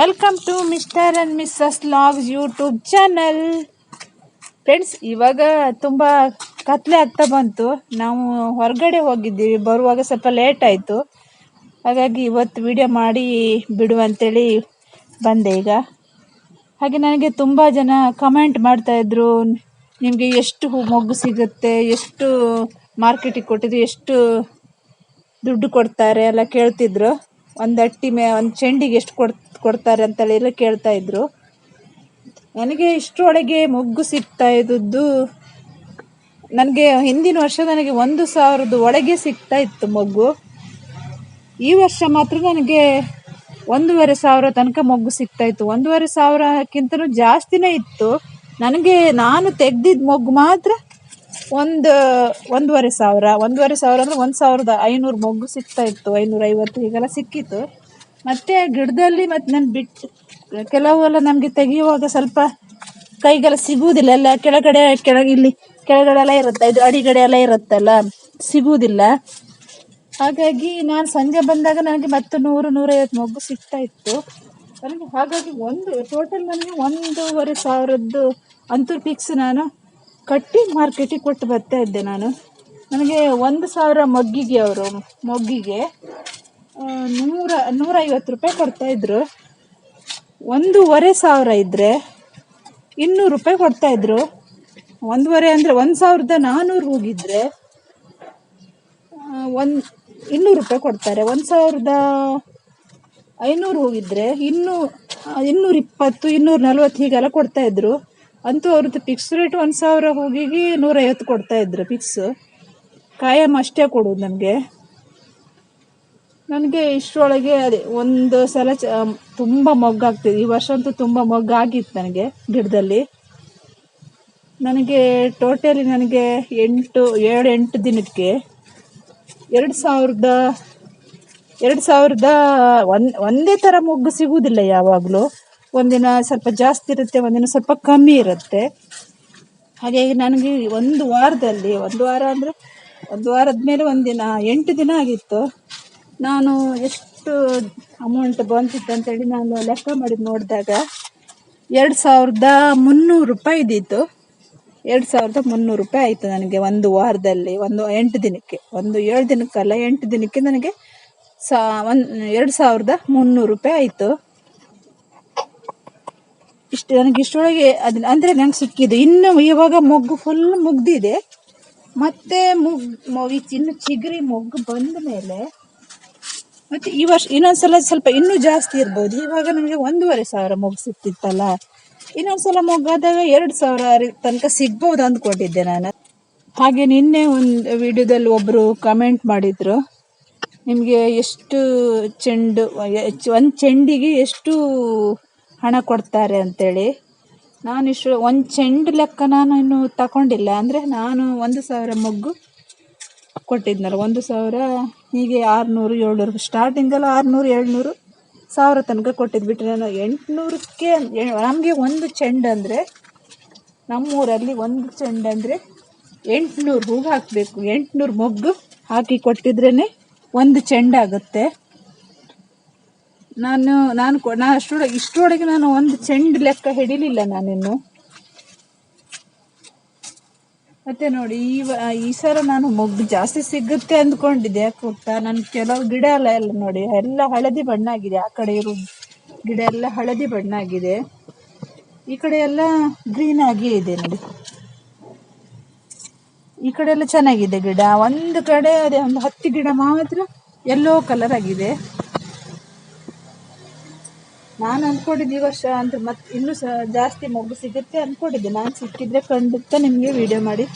Welcome to mister and missus logs YouTube channel friends ಇವಾಗ ತುಂಬ ಕತ್ಲೆ ಆಗ್ತಾ ಬಂತು. ನಾವು ಹೊರಗಡೆ ಹೋಗಿದ್ದೀವಿ. ಬರುವಾಗ ಸ್ವಲ್ಪ ಲೇಟ್ ಆಯಿತು. ಹಾಗಾಗಿ ಇವತ್ತು ವಿಡಿಯೋ ಮಾಡಿ ಬಿಡು ಅಂತೇಳಿ ಬಂದೆ ಈಗ. ಹಾಗೆ ನನಗೆ ತುಂಬ ಜನ ಕಮೆಂಟ್ ಮಾಡ್ತಾಯಿದ್ರು ನಿಮಗೆ ಎಷ್ಟು ಹೂ ಮೊಗ್ಗು ಸಿಗುತ್ತೆ, ಎಷ್ಟು ಮಾರ್ಕೆಟಿಗೆ ಕೊಟ್ಟಿದ್ರು, ಎಷ್ಟು ದುಡ್ಡು ಕೊಡ್ತಾರೆ ಎಲ್ಲ ಕೇಳ್ತಿದ್ರು. ಒಂದು ಅಟ್ಟಿ ಮೇ, ಒಂದು ಚೆಂಡಿಗೆ ಎಷ್ಟು ಕೊಡ್, ಕೊಡ್ತಾರೆ ಅಂತೇಳಿ ಎಲ್ಲ ಕೇಳ್ತಾ ಇದ್ರು. ನನಗೆ ಇಷ್ಟರೊಳಗೆ ಮೊಗ್ಗು ಸಿಗ್ತಾ ಇದ್ದದ್ದು, ನನಗೆ ಹಿಂದಿನ ವರ್ಷ ನನಗೆ ಒಂದು ಸಾವಿರದ ಒಳಗೆ ಸಿಗ್ತಾ ಇತ್ತು ಮೊಗ್ಗು. ಈ ವರ್ಷ ಮಾತ್ರ ನನಗೆ ಒಂದೂವರೆ ಸಾವಿರ ತನಕ ಮೊಗ್ಗು ಸಿಗ್ತಾ ಇತ್ತು. ಒಂದೂವರೆ ಸಾವಿರಕ್ಕಿಂತನೂ ಜಾಸ್ತಿನೇ ಇತ್ತು. ನನಗೆ ನಾನು ತೆಗ್ದಿದ್ದ ಮೊಗ್ಗು ಮಾತ್ರ ಒಂದು, ಒಂದೂವರೆ ಸಾವಿರ ಒಂದೂವರೆ ಸಾವಿರ ಅಂದರೆ ಒಂದು ಸಾವಿರದ ಐನೂರು ಮೊಗ್ಗು ಸಿಗ್ತಾ ಇತ್ತು ಐನೂರ ಐವತ್ತು ಹೀಗೆಲ್ಲ ಸಿಕ್ಕಿತ್ತು. ಮತ್ತು ಗಿಡದಲ್ಲಿ ಮತ್ತೆ ನಾನು ಬಿಟ್ಟು ಕೆಲವೆಲ್ಲ ನಮಗೆ ತೆಗೆಯುವಾಗ ಸ್ವಲ್ಪ ಕೈಗೆಲ್ಲ ಸಿಗುವುದಿಲ್ಲ. ಎಲ್ಲ ಕೆಳಗಡೆ ಕೆಳಗೆ ಇಲ್ಲಿ ಕೆಳಗಡೆ ಎಲ್ಲ ಇರುತ್ತೆ, ಇದು ಅಡಿಗಡೆ ಎಲ್ಲ ಇರುತ್ತಲ್ಲ, ಸಿಗುವುದಿಲ್ಲ. ಹಾಗಾಗಿ ನಾನು ಸಂಜೆ ಬಂದಾಗ ನನಗೆ ಮತ್ತೆ ನೂರು, ನೂರೈವತ್ತು ಮೊಗ್ಗು ಸಿಗ್ತಾ ಇತ್ತು. ನನಗೆ ಹಾಗಾಗಿ ಒಂದು ಟೋಟಲ್ ನನಗೆ ಒಂದೂವರೆ ಸಾವಿರದ್ದು ಅಂತೂ ಫಿಕ್ಸ್ ನಾನು ಕಟ್ಟಿ ಮಾರ್ಕೆಟಿಗೆ ಕೊಟ್ಟು ಬರ್ತಾ ಇದ್ದೆ ನಾನು. ನನಗೆ ಒಂದು ಸಾವಿರ ಮೊಗ್ಗಿಗೆ ಅವರು, ಮೊಗ್ಗಿಗೆ ನೂರ, ನೂರೈವತ್ತು ರೂಪಾಯಿ ಕೊಡ್ತಾಯಿದ್ರು ಒಂದೂವರೆ ಸಾವಿರ ಇದ್ದರೆ ಇನ್ನೂರು ರೂಪಾಯಿ ಕೊಡ್ತಾಯಿದ್ರು ಒಂದೂವರೆ ಅಂದರೆ ಒಂದು ಸಾವಿರದ ನಾನ್ನೂರು ಹೋಗಿದ್ರೆ ಒಂದು, ಇನ್ನೂರು ರೂಪಾಯಿ ಕೊಡ್ತಾರೆ. ಒಂದು ಸಾವಿರದ ಐನೂರು ಹೋಗಿದ್ದರೆ ಇನ್ನೂ ಇನ್ನೂರಿಪ್ಪತ್ತು ಇನ್ನೂರು ಇನ್ನೂರ ನಲ್ವತ್ತು ಹೀಗೆಲ್ಲ ಕೊಡ್ತಾಯಿದ್ರು ಅಂತೂ ಅವ್ರದ್ದು ಫಿಕ್ಸ್ ರೇಟ್ ಒಂದು ಸಾವಿರ ಹೋಗಿಗೆ ನೂರೈವತ್ತು ಕೊಡ್ತಾಯಿದ್ರು ಫಿಕ್ಸ್ ಕಾಯಂ ಅಷ್ಟೇ ಕೊಡೋದು ನನಗೆ. ನನಗೆ ಇಷ್ಟರೊಳಗೆ ಅದೇ ಒಂದು ಸಲ ಚ ತುಂಬ ಮೊಗ್ಗಾಗ್ತಿದೆ. ಈ ವರ್ಷ ಅಂತೂ ತುಂಬ ಮೊಗ್ಗಾಗಿತ್ತು ನನಗೆ ಗಿಡದಲ್ಲಿ. ನನಗೆ ಟೋಟಲಿ ನನಗೆ ಎಂಟು ಏಳು ಎಂಟು ದಿನಕ್ಕೆ ಎರಡು ಸಾವಿರದ ಎರಡು ಸಾವಿರದ ಒಂದು ಒಂದೇ ಥರ ಮೊಗ್ಗು ಸಿಗುವುದಿಲ್ಲ ಯಾವಾಗಲೂ. ಒಂದಿನ ಸ್ವಲ್ಪ ಜಾಸ್ತಿ ಇರುತ್ತೆ, ಒಂದಿನ ಸ್ವಲ್ಪ ಕಮ್ಮಿ ಇರುತ್ತೆ. ಹಾಗಾಗಿ ನನಗೆ ಒಂದು ವಾರದಲ್ಲಿ, ಒಂದು ವಾರ ಅಂದರೆ ಒಂದು ವಾರದ ಮೇಲೆ ಒಂದಿನ, ಎಂಟು ದಿನ ಆಗಿತ್ತು. ನಾನು ಎಷ್ಟು ಅಮೌಂಟ್ ಬಂತಿತ್ತು ಅಂತೇಳಿ ನಾನು ಲೆಕ್ಕ ಮಾಡಿ ನೋಡಿದಾಗ ಎರಡು ಸಾವಿರದ ಮುನ್ನೂರು ರೂಪಾಯಿ ಇದ್ದಿತ್ತು. ಎರಡು ಸಾವಿರದ ಮುನ್ನೂರು ರೂಪಾಯಿ ಆಯಿತು ನನಗೆ ಒಂದು ವಾರದಲ್ಲಿ, ಒಂದು ಎಂಟು ದಿನಕ್ಕೆ. ಒಂದು ಏಳು ದಿನಕ್ಕಲ್ಲ, ಎಂಟು ದಿನಕ್ಕೆ ನನಗೆ ಸಾ, ಒಂದು, ಎರಡು ಸಾವಿರದ ಮುನ್ನೂರು ರೂಪಾಯಿ ಆಯಿತು. ಇಷ್ಟು ನನಗೆ ಇಷ್ಟೊಳಗೆ ಅದನ್ನ ಅಂದರೆ ನಂಗೆ ಸಿಕ್ಕಿದ್ದು ಇನ್ನು ಇವಾಗ ಮೊಗ್ಗು ಫುಲ್ ಮುಗ್ದಿದೆ. ಮತ್ತೆ ಮುಗ್ ಇನ್ನು ಚಿಗುರಿ ಮೊಗ್ಗು ಬಂದ ಮೇಲೆ ಮತ್ತೆ ಈ ವರ್ಷ ಇನ್ನೊಂದ್ಸಲ ಸ್ವಲ್ಪ ಇನ್ನೂ ಜಾಸ್ತಿ ಇರ್ಬೋದು. ಇವಾಗ ನಮಗೆ ಒಂದೂವರೆ ಸಾವಿರ ಮೊಗ್ಗು ಸಿಕ್ತಿತ್ತಲ್ಲ ಇನ್ನೊಂದ್ಸಲ ಮೊಗ್ಗಾದಾಗ ಎರಡು ಸಾವಿರ ತನಕ ಸಿಗ್ಬೋದು ಅಂದ್ಕೊಂಡಿದ್ದೆ ನಾನು. ಹಾಗೆ ನಿನ್ನೆ ಒಂದು ವಿಡಿಯೋದಲ್ಲಿ ಒಬ್ಬರು ಕಮೆಂಟ್ ಮಾಡಿದ್ರು. ನಿಮಗೆ ಎಷ್ಟು ಚೆಂಡು ಒಂದು ಚೆಂಡಿಗೆ ಎಷ್ಟು ಹಣ ಕೊಡ್ತಾರೆ ಅಂತೇಳಿ. ನಾನು ಇಷ್ಟು, ಒಂದು ಚೆಂಡು ಲೆಕ್ಕ ನಾನು ಇನ್ನು ತಗೊಂಡಿಲ್ಲ. ಅಂದರೆ ನಾನು ಒಂದು ಸಾವಿರ ಮೊಗ್ಗು ಕೊಟ್ಟಿದ್ನಲ್ಲ, ಒಂದು ಸಾವಿರ, ಹೀಗೆ ಆರುನೂರು, ಏಳ್ನೂರು ಸ್ಟಾರ್ಟಿಂಗಲ್ಲಿ ಆರುನೂರು, ಏಳ್ನೂರು ಸಾವಿರ ತನಕ ಕೊಟ್ಟಿದ್ದು ಬಿಟ್ಟು ನಾನು ಎಂಟುನೂರಕ್ಕೆ, ನಮಗೆ ಒಂದು ಚೆಂಡು ಅಂದರೆ, ನಮ್ಮೂರಲ್ಲಿ ಒಂದು ಚೆಂಡು ಅಂದರೆ ಎಂಟುನೂರು ಹೂವು ಹಾಕಬೇಕು. ಎಂಟುನೂರು ಮೊಗ್ಗು ಹಾಕಿ ಕೊಟ್ಟಿದ್ರೇ ಒಂದು ಚೆಂಡಾಗುತ್ತೆ ನಾನು ನಾನು ನಾ ಅಷ್ಟೊಳ ಇಷ್ಟರೊಳಗೆ ನಾನು ಒಂದು ಚೆಂಡು ಲೆಕ್ಕ ಹಿಡಿಲಿಲ್ಲ ನಾನಿನ್ನು. ಮತ್ತೆ ನೋಡಿ, ಈ ಈ ಸಲ ನಾನು ಮೊಗ್ಗು ಜಾಸ್ತಿ ಸಿಗುತ್ತೆ ಅಂದ್ಕೊಂಡಿದ್ದೆ, ಯಾಕೆ ನನ್ನ ಕೆಲವು ಗಿಡ ಎಲ್ಲ ಎಲ್ಲ ನೋಡಿ, ಎಲ್ಲ ಹಳದಿ ಬಣ್ಣ ಆಗಿದೆ ಆ ಕಡೆ ಇರೋ ಗಿಡ ಎಲ್ಲ ಹಳದಿ ಬಣ್ಣ ಆಗಿದೆ ಈ ಕಡೆ ಎಲ್ಲ ಗ್ರೀನ್ ಆಗಿಯೇ ಇದೆ ನೋಡಿ. ಈ ಕಡೆ ಎಲ್ಲ ಚೆನ್ನಾಗಿದೆ ಗಿಡ. ಒಂದು ಕಡೆ ಅದೇ ಒಂದು ಹತ್ತು ಗಿಡ ಮಾತ್ರ ಎಲ್ಲೋ ಕಲರ್ ಆಗಿದೆ. ನಾನು ಅಂದ್ಕೊಂಡಿದ್ದು ಈ ವರ್ಷ ಅಂದರೆ ಮತ್ತೆ ಇನ್ನೂ ಸಹ ಜಾಸ್ತಿ ಮಗು ಸಿಗುತ್ತೆ ಅಂದ್ಕೊಂಡಿದ್ದೆ ನಾನು ಸಿಕ್ಕಿದ್ರೆ ಖಂಡಿತ ನಿಮಗೆ ವಿಡಿಯೋ ಮಾಡಿ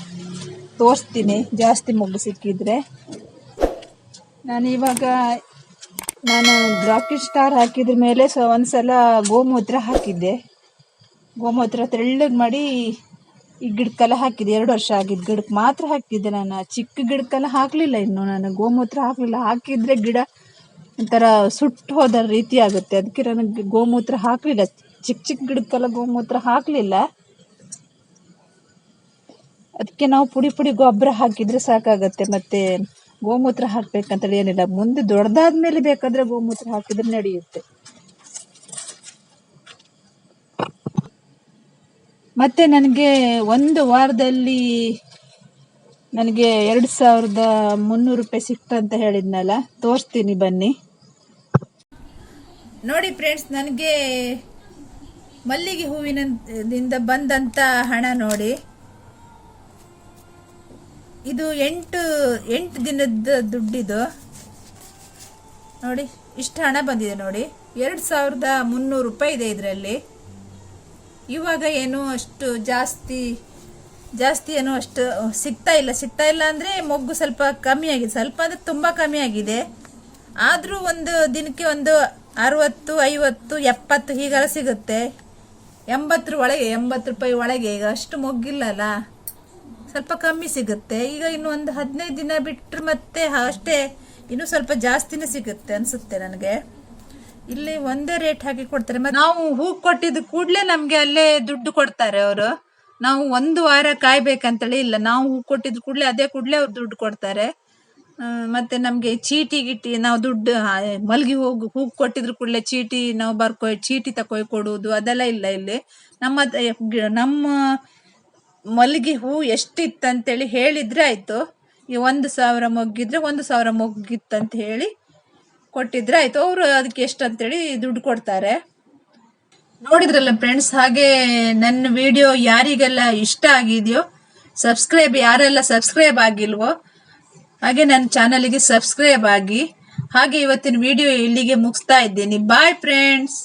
ತೋರಿಸ್ತೀನಿ. ಜಾಸ್ತಿ ಮೊಗ್ಗು ಸಿಕ್ಕಿದ್ರೆ. ನಾನು ಇವಾಗ ನಾನು ಡ್ರಾಕಿ ಸ್ಟಾರ್ ಹಾಕಿದ್ರ ಮೇಲೆ ಸೊ ಒಂದ್ಸಲ ಗೋಮೂತ್ರ ಹಾಕಿದ್ದೆ. ಗೋಮೂತ್ರ ತೆಳ್ಳಗೆ ಮಾಡಿ ಈ ಗಿಡಕ್ಕೆಲ್ಲ ಹಾಕಿದ್ದೆ. ಎರಡು ವರ್ಷ ಆಗಿದ್ದು ಗಿಡಕ್ಕೆ ಮಾತ್ರ ಹಾಕಿದ್ದೆ ನಾನು. ಚಿಕ್ಕ ಗಿಡಕ್ಕೆಲ್ಲ ಹಾಕಲಿಲ್ಲ ಇನ್ನು ನಾನು. ಗೋಮೂತ್ರ ಹಾಕಲಿಲ್ಲ. ಹಾಕಿದರೆ ಗಿಡ ಒಂಥರ ಸುಟ್ಟು ಹೋದ ರೀತಿ ಆಗುತ್ತೆ. ಅದಕ್ಕೆ ನನಗೆ ಗೋಮೂತ್ರ ಹಾಕಲಿಲ್ಲ. ಚಿಕ್ಕ ಚಿಕ್ಕ ಗಿಡಕ್ಕೆಲ್ಲ ಗೋಮೂತ್ರ ಹಾಕಲಿಲ್ಲ. ಅದಕ್ಕೆ ನಾವು ಪುಡಿ ಪುಡಿ ಗೊಬ್ಬರ ಹಾಕಿದರೆ ಸಾಕಾಗುತ್ತೆ. ಮತ್ತು ಗೋಮೂತ್ರ ಹಾಕಬೇಕಂತೇಳಿ ಏನಿಲ್ಲ. ಮುಂದೆ ದೊಡ್ಡದಾದ ಮೇಲೆ ಬೇಕಾದರೆ ಗೋಮೂತ್ರ ಹಾಕಿದ್ರೆ ನಡೆಯುತ್ತೆ. ಮತ್ತು ನನಗೆ ಒಂದು ವಾರದಲ್ಲಿ ನನಗೆ ಎರಡು ಸಾವಿರದ ಮುನ್ನೂರು ರೂಪಾಯಿ ಸಿಕ್ತಂತ ಹೇಳಿದ್ನಲ್ಲ. ತೋರಿಸ್ತೀನಿ ಬನ್ನಿ. ನೋಡಿ ಫ್ರೆಂಡ್ಸ್ ನನಗೆ ಮಲ್ಲಿಗೆ ಹೂವಿನಿಂದ ಬಂದಂತ ಹಣ ನೋಡಿ. ಇದು ಎಂಟು ಎಂಟು ದಿನದ ದುಡ್ಡಿದು. ನೋಡಿ, ಇಷ್ಟು ಹಣ ಬಂದಿದೆ ನೋಡಿ. ಎರಡು ಸಾವಿರದ ಮುನ್ನೂರು ರೂಪಾಯಿ ಇದೆ ಇದರಲ್ಲಿ. ಇವಾಗ ಏನು ಅಷ್ಟು ಜಾಸ್ತಿ ಜಾಸ್ತಿ ಏನು ಅಷ್ಟು ಸಿಗ್ತಾ ಇಲ್ಲ. ಸಿಗ್ತಾ ಇಲ್ಲ ಅಂದರೆ ಮೊಗ್ಗು ಸ್ವಲ್ಪ ಕಮ್ಮಿ ಆಗಿದೆ. ಸ್ವಲ್ಪ ಅಂದರೆ ತುಂಬ ಕಮ್ಮಿ ಆಗಿದೆ. ಆದರೂ ಒಂದು ದಿನಕ್ಕೆ ಒಂದು ಅರವತ್ತು, ಐವತ್ತು, ಎಪ್ಪತ್ತು ಹೀಗೆಲ್ಲ ಸಿಗುತ್ತೆ. ಎಂಬತ್ತರ ಒಳಗೆ ಎಂಬತ್ತು ರೂಪಾಯಿ ಒಳಗೆ ಈಗ ಅಷ್ಟು ಮೊಗ್ಗಿಲ್ಲಲ್ಲ? ಸ್ವಲ್ಪ ಕಮ್ಮಿ ಸಿಗುತ್ತೆ. ಈಗ ಇನ್ನು ಒಂದು ಹದಿನೈದು ದಿನ ಬಿಟ್ಟರೆ ಮತ್ತೆ ಅಷ್ಟೇ ಇನ್ನು ಸ್ವಲ್ಪ ಜಾಸ್ತಿನೇ ಸಿಗುತ್ತೆ ಅನಿಸುತ್ತೆ ನನಗೆ. ಇಲ್ಲಿ ಒಂದೇ ರೇಟ್ ಹಾಕಿ ಕೊಡ್ತಾರೆ. ಮತ್ತೆ ನಾವು ಹೂ ಕೊಟ್ಟಿದ್ದು ಕೂಡಲೇ ನಮಗೆ ಅಲ್ಲೇ ದುಡ್ಡು ಕೊಡ್ತಾರೆ ಅವರು. ನಾವು ಒಂದು ವಾರ ಕಾಯ್ಬೇಕಂತೇಳಿ ಇಲ್ಲ. ನಾವು ಹೂ ಕೊಟ್ಟಿದ್ದು ಕೂಡಲೇ ಅದೇ ಕೂಡಲೇ ಅವ್ರು ದುಡ್ಡು ಕೊಡ್ತಾರೆ. ಮತ್ತೆ ನಮಗೆ ಚೀಟಿ ಗೀಟಿ ನಾವು ದುಡ್ಡು ಮಲಗಿ ಹೋಗು ಹೂ ಕೊಟ್ಟಿದ್ರು ಕೂಡಲೇ ಚೀಟಿ ನಾವು ಬರ್ಕೊ, ಚೀಟಿ ತಕೊಯ್ ಕೊಡುವುದು ಅದೆಲ್ಲ ಇಲ್ಲ ಇಲ್ಲಿ. ನಮ್ಮ ನಮ್ಮ ಮಲ್ಲಿಗೆ ಹೂ ಎಷ್ಟಿತ್ತಂತೇಳಿ ಹೇಳಿದ್ರೆ ಆಯ್ತು. ಈ ಒಂದು ಸಾವಿರ ಮೊಗ್ಗಿದ್ರೆ ಒಂದು ಸಾವಿರ ಮೊಗ್ಗಿತ್ತಂತ ಹೇಳಿ ಕೊಟ್ಟಿದ್ರೆ ಆಯ್ತು. ಅವರು ಅದಕ್ಕೆ ಎಷ್ಟು ಅಂತೇಳಿ ದುಡ್ಡು ಕೊಡ್ತಾರೆ. ನೋಡಿದ್ರಲ್ಲ ಫ್ರೆಂಡ್ಸ್ ಹಾಗೆ ನನ್ನ ವಿಡಿಯೋ ಯಾರಿಗೆಲ್ಲ ಇಷ್ಟ ಆಗಿದೆಯೋ ಸಬ್ಸ್ಕ್ರೈಬ್ ಯಾರೆಲ್ಲ ಸಬ್ಸ್ಕ್ರೈಬ್ ಆಗಿಲ್ವೋ ಹಾಗೆ ನನ್ನ ಚಾನಲಿಗೆ ಸಬ್ಸ್ಕ್ರೈಬ್ ಆಗಿ ಹಾಗೆ ಇವತ್ತಿನ ವಿಡಿಯೋ ಇಲ್ಲಿಗೆ ಮುಗಿಸ್ತಾ ಇದ್ದೀನಿ. Bye friends